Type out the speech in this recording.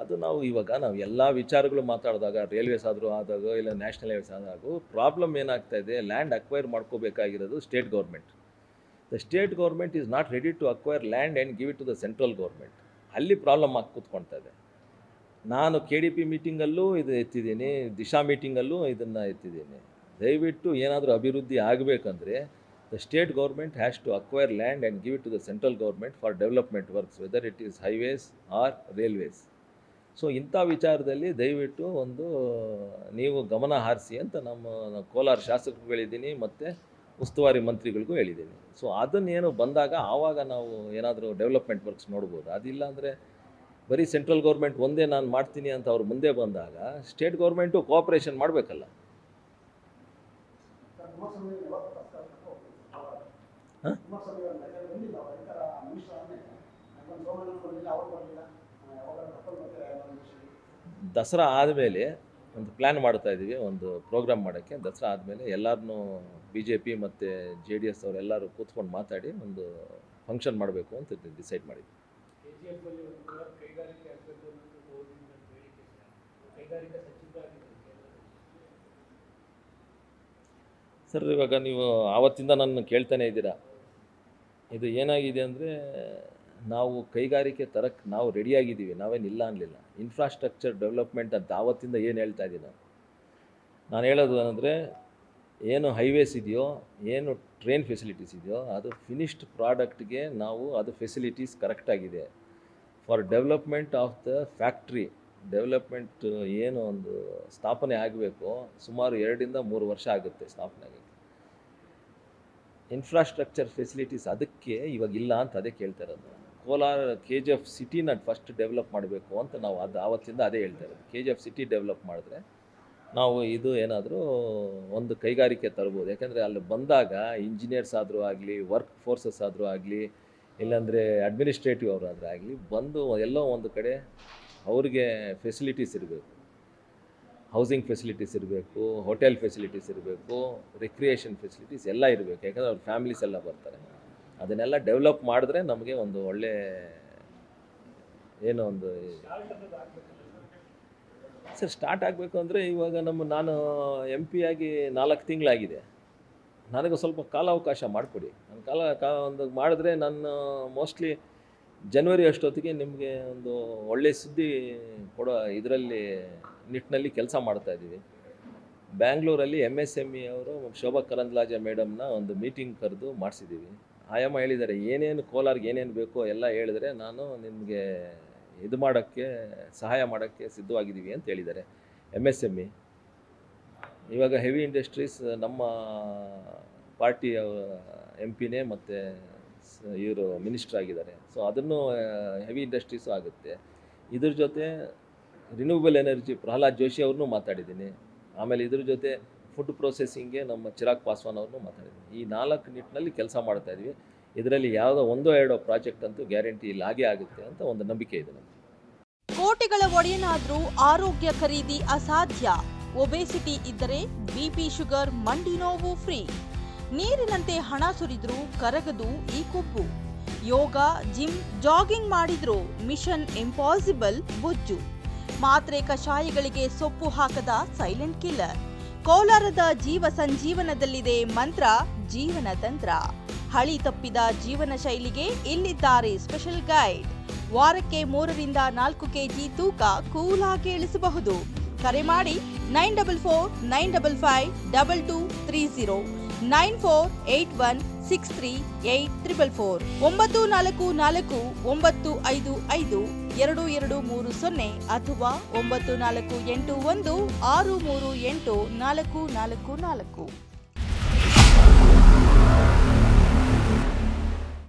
ಅದು ನಾವು ಇವಾಗ ನಾವು ಎಲ್ಲ ವಿಚಾರಗಳು ಮಾತಾಡಿದಾಗ ರೈಲ್ವೇಸ್ ಆದರೂ ಆದಾಗ, ಇಲ್ಲ ನ್ಯಾಷನಲ್ ಹೈವೇಸ್ ಆದಾಗ ಪ್ರಾಬ್ಲಮ್ ಏನಾಗ್ತಾ ಇದೆ land acquire ಮಾಡ್ಕೋಬೇಕಾಗಿರೋದು state government the state government is not ready to acquire land and give it to the central government ಅಲ್ಲಿ ಪ್ರಾಬ್ಲಮ್ ಆಗಿ ಕೂತ್ಕೊಳ್ತಾ ಇದೆ. ನಾನು ಕೆ ಡಿ ಪಿ ಮೀಟಿಂಗಲ್ಲೂ ಇದು ಎತ್ತಿದ್ದೀನಿ, ದಿಶಾ ಮೀಟಿಂಗಲ್ಲೂ ಇದನ್ನು ಎತ್ತಿದ್ದೀನಿ. ದಯವಿಟ್ಟು ಏನಾದರೂ ಅಭಿವೃದ್ಧಿ ಆಗಬೇಕಂದ್ರೆ the state government has to acquire land and give it to the central government for development works whether it is highways or railways so ಇಂಥ ವಿಚಾರದಲ್ಲಿ ದಯವಿಟ್ಟು ಒಂದು, ನೀವು ಗಮನ ಹಾರಿಸಿ ಅಂತ ನಮ್ಮ ಕೋಲಾರ ಶಾಸಕರುಗಳಿದ್ದೀನಿ ಮತ್ತು ಉಸ್ತುವಾರಿ ಮಂತ್ರಿಗಳಿಗೂ ಹೇಳಿದ್ದೀನಿ. ಸೊ ಅದನ್ನೇನು ಬಂದಾಗ ಆವಾಗ ನಾವು ಏನಾದರೂ ಡೆವಲಪ್ಮೆಂಟ್ ವರ್ಕ್ಸ್ ನೋಡ್ಬೋದು. ಅದಿಲ್ಲ ಅಂದರೆ ಬರೀ ಸೆಂಟ್ರಲ್ ಗೌರ್ಮೆಂಟ್ ಒಂದೇ ನಾನು ಮಾಡ್ತೀನಿ ಅಂತ ಅವ್ರು ಮುಂದೆ ಬಂದಾಗ ಸ್ಟೇಟ್ ಗೌರ್ಮೆಂಟು ಕೋಆಪ್ರೇಷನ್ ಮಾಡಬೇಕಲ್ಲ. ಹಾಂ? ದಸರಾ ಆದಮೇಲೆ ಒಂದು ಪ್ಲ್ಯಾನ್ ಮಾಡ್ತಾ ಇದ್ದೀವಿ ಒಂದು ಪ್ರೋಗ್ರಾಮ್ ಮಾಡೋಕ್ಕೆ. ದಸರಾ ಆದಮೇಲೆ ಎಲ್ಲರನ್ನೂ ಬಿ ಜೆ ಪಿ ಮತ್ತು ಜೆ ಡಿ ಎಸ್ ಅವರೆಲ್ಲರೂ ಕೂತ್ಕೊಂಡು ಮಾತಾಡಿ ಒಂದು ಫಂಕ್ಷನ್ ಮಾಡಬೇಕು ಅಂತ ಡಿಸೈಡ್ ಮಾಡಿದ್ವಿ. ಸರ್ ಇವಾಗ ನೀವು ಆವತ್ತಿಂದ ನನ್ನ ಕೇಳ್ತಾನೆ ಇದ್ದೀರಾ? ಇದು ಏನಾಗಿದೆ ಅಂದರೆ ನಾವು ಕೈಗಾರಿಕೆ ತರಕ್ಕೆ ನಾವು ರೆಡಿಯಾಗಿದ್ದೀವಿ ನಾವೇನು ಇಲ್ಲ ಅನ್ನಲಿಲ್ಲ ಇನ್ಫ್ರಾಸ್ಟ್ರಕ್ಚರ್ ಡೆವಲಪ್ಮೆಂಟ್ ಅಂತ ಆವತ್ತಿಂದ ಏನು ಹೇಳ್ತಾ ಇದ್ದೀನಿ ನಾನು? ನಾನು ಹೇಳೋದು ಅಂದರೆ ಏನು ಹೈವೇಸ್ ಇದೆಯೋ, ಏನು ಟ್ರೈನ್ ಫೆಸಿಲಿಟೀಸ್ ಇದೆಯೋ, ಅದು ಫಿನಿಶ್ಡ್ ಪ್ರಾಡಕ್ಟ್ಗೆ ನಾವು ಅದು facilities ಕರೆಕ್ಟಾಗಿದೆ for development of the factory development ಏನು ಒಂದು ಸ್ಥಾಪನೆ ಆಗಬೇಕು, ಸುಮಾರು ಎರಡರಿಂದ ಮೂರು ವರ್ಷ ಆಗುತ್ತೆ ಸ್ಥಾಪನೆ ಇನ್ಫ್ರಾಸ್ಟ್ರಕ್ಚರ್ ಫೆಸಿಲಿಟೀಸ್ ಅದಕ್ಕೆ ಇವಾಗ ಇಲ್ಲ ಅಂತ ಅದೇ ಕೇಳ್ತಾ ಇರೋದು. ಕೋಲಾರ ಕೆ ಜಿ ಎಫ್ ಸಿಟಿನ ಫಸ್ಟ್ ಡೆವಲಪ್ ಮಾಡಬೇಕು ಅಂತ ನಾವು ಅದು ಆವತ್ತಿಂದ ಅದೇ ಹೇಳ್ತಾ ಇರೋದು. K G F city develop ಮಾಡಿದ್ರೆ ನಾವು ಇದು ಏನಾದರೂ ಒಂದು ಕೈಗಾರಿಕೆ ತರ್ಬೋದು. ಯಾಕಂದರೆ ಅಲ್ಲಿ ಬಂದಾಗ ಇಂಜಿನಿಯರ್ಸ್ ಆದರೂ ಆಗಲಿ ವರ್ಕ್ ಫೋರ್ಸಸ್ ಆದರೂ ಆಗಲಿ, ಇಲ್ಲಾಂದರೆ ಅಡ್ಮಿನಿಸ್ಟ್ರೇಟಿವ್ ಅವರಾದರೂ ಆಗಲಿ, ಬಂದು ಎಲ್ಲೋ ಒಂದು ಕಡೆ ಅವ್ರಿಗೆ ಫೆಸಿಲಿಟೀಸ್ ಇರಬೇಕು. ಹೌಸಿಂಗ್ ಫೆಸಿಲಿಟೀಸ್ ಇರಬೇಕು ಹೋಟೆಲ್ ಫೆಸಿಲಿಟೀಸ್ ಇರಬೇಕು ರಿಕ್ರಿಯೇಷನ್ ಫೆಸಿಲಿಟೀಸ್ ಎಲ್ಲ ಇರಬೇಕು. ಯಾಕಂದರೆ ಅವ್ರ ಫ್ಯಾಮಿಲೀಸ್ ಎಲ್ಲ ಬರ್ತಾರೆ. ಅದನ್ನೆಲ್ಲ ಡೆವಲಪ್ ಮಾಡಿದ್ರೆ ನಮಗೆ ಒಂದು ಒಳ್ಳೆ ಏನೋ ಒಂದು ಸರ್ ಸ್ಟಾರ್ಟ್ ಆಗಬೇಕು ಅಂದರೆ ಇವಾಗ ನಮ್ಮ ನಾನು ಎಂ ಪಿ ಆಗಿ ನಾಲ್ಕು ತಿಂಗಳಾಗಿದೆ. ನನಗೆ ಸ್ವಲ್ಪ ಕಾಲಾವಕಾಶ ಮಾಡಿಕೊಡಿ. ನಾನು ಕಾಲ, ಕಾ ಒಂದು ಮಾಡಿದ್ರೆ ನಾನು ಮೋಸ್ಟ್ಲಿ ಜನವರಿ ಅಷ್ಟೊತ್ತಿಗೆ ನಿಮಗೆ ಒಂದು ಒಳ್ಳೆ ಸುದ್ದಿ ಕೊಡೋ ಇದರಲ್ಲಿ ನಿಟ್ಟಿನಲ್ಲಿ ಕೆಲಸ ಮಾಡ್ತಾಯಿದ್ದೀವಿ ಬ್ಯಾಂಗ್ಳೂರಲ್ಲಿ ಎಂ ಎಸ್ ಎಂ ಇ ಅವರು ಶೋಭಾ ಕರಂದ್ಲಾಜೆ ಮೇಡಮ್ನ ಒಂದು ಮೀಟಿಂಗ್ ಕರೆದು ಮಾಡಿಸಿದ್ದೀವಿ. ಆಯಮ್ಮ ಹೇಳಿದ್ದಾರೆ. ಏನೇನು ಕೋಲಾರ್ಗೆ ಏನೇನು ಬೇಕೋ ಎಲ್ಲ ಹೇಳಿದ್ರೆ ನಾನು ನಿಮಗೆ ಇದು ಮಾಡೋಕ್ಕೆ, ಸಹಾಯ ಮಾಡೋಕ್ಕೆ ಸಿದ್ಧವಾಗಿದ್ದೀವಿ ಅಂತ ಹೇಳಿದ್ದಾರೆ. ಎಂ ಎಸ್ ಎಂ ಇ ಇವಾಗ ಹೆವಿ ಇಂಡಸ್ಟ್ರೀಸ್ ನಮ್ಮ ಪಾರ್ಟಿಯ ಎಂ ಪಿನೇ ಮತ್ತು ಇವರು ಮಿನಿಸ್ಟರ್ ಆಗಿದ್ದಾರೆ. ಸೊ ಅದನ್ನು ಹೆವಿ ಇಂಡಸ್ಟ್ರೀಸು ಆಗುತ್ತೆ. ಇದ್ರ ಜೊತೆ ರಿನ್ಯೂವಬಲ್ ಎನರ್ಜಿ ಪ್ರಹ್ಲಾದ್ ಜೋಶಿ ಅವ್ರನ್ನೂ ಮಾತಾಡಿದ್ದೀನಿ. ಆಮೇಲೆ ಇದ್ರ ಜೊತೆ ಫುಡ್ ಪ್ರೊಸೆಸಿಂಗ್ಗೆ ನಮ್ಮ ಚಿರಾಗ್ ಪಾಸ್ವಾನ್ ಅವ್ರನ್ನೂ ಮಾತಾಡಿದ್ವಿ. ಈ ನಾಲ್ಕು ನಿಟ್ಟಿನಲ್ಲಿ ಕೆಲಸ ಮಾಡ್ತಾ ಇದ್ವಿ. ಇದರಲ್ಲಿ ಯಾವುದೋ ಒಂದೋ ಎರಡೋ ಪ್ರಾಜೆಕ್ಟ್ ಅಂತೂ ಗ್ಯಾರಂಟಿ ಇಲ್ಲಿ ಆಗೇ ಆಗುತ್ತೆ ಅಂತ ಒಂದು ನಂಬಿಕೆ ಇದೆ ನಮಗೆ. ಕೋಟಿಗಳ ಒಡೆಯನಾದರೂ ಆರೋಗ್ಯ ಖರೀದಿ ಅಸಾಧ್ಯ. ಒಬೆಸಿಟಿ ಇದ್ದರೆ ಬಿಪಿ ಶುಗರ್, ಮಂಡಿ ನೋವು ಫ್ರೀ. ನೀರಿನಂತೆ ಹಣ ಸುರಿದ್ರೂ ಕರಗದು ಈ ಕೊಬ್ಬು. ಯೋಗ, ಜಿಮ್, ಜಾಗಿಂಗ್ ಮಾಡಿದ್ರು ಮಿಷನ್ ಇಂಪಾಸಿಬಲ್ ಬೊಜ್ಜು. ಮಾತ್ರೆ ಕಷಾಯಗಳಿಗೆ ಸೊಪ್ಪು ಹಾಕದ ಸೈಲೆಂಟ್ ಕಿಲ್ಲರ್. ಕೋಲಾರದ ಜೀವ ಸಂಜೀವನದಲ್ಲಿದೆ ಮಂತ್ರ, ಜೀವನ ತಂತ್ರ. ಹಳಿ ತಪ್ಪಿದ ಜೀವನ ಶೈಲಿಗೆ ಇಲ್ಲಿದ್ದಾರೆ ಸ್ಪೆಷಲ್ ಗೈಡ್. ವಾರಕ್ಕೆ ಮೂರರಿಂದ ನಾಲ್ಕು ಕೆಜಿ ತೂಕ ಕೂಲಾಗಿ ಇಳಿಸಬಹುದು. ಕರೆ ಮಾಡಿ nine double four, nine double five, double two, three zero. Nine four eight one six three eight triple four ಒಂಬತ್ತು ನಾಲ್ಕು ನಾಲ್ಕು ಒಂಬತ್ತು ಐದು ಐದು ಎರಡು ಎರಡು ಮೂರು ಸೊನ್ನೆ ಅಥವಾ ಒಂಬತ್ತು ನಾಲ್ಕು ಎಂಟು ಒಂದು ಆರು ಮೂರು ಎಂಟು ನಾಲ್ಕು ನಾಲ್ಕು ನಾಲ್ಕು.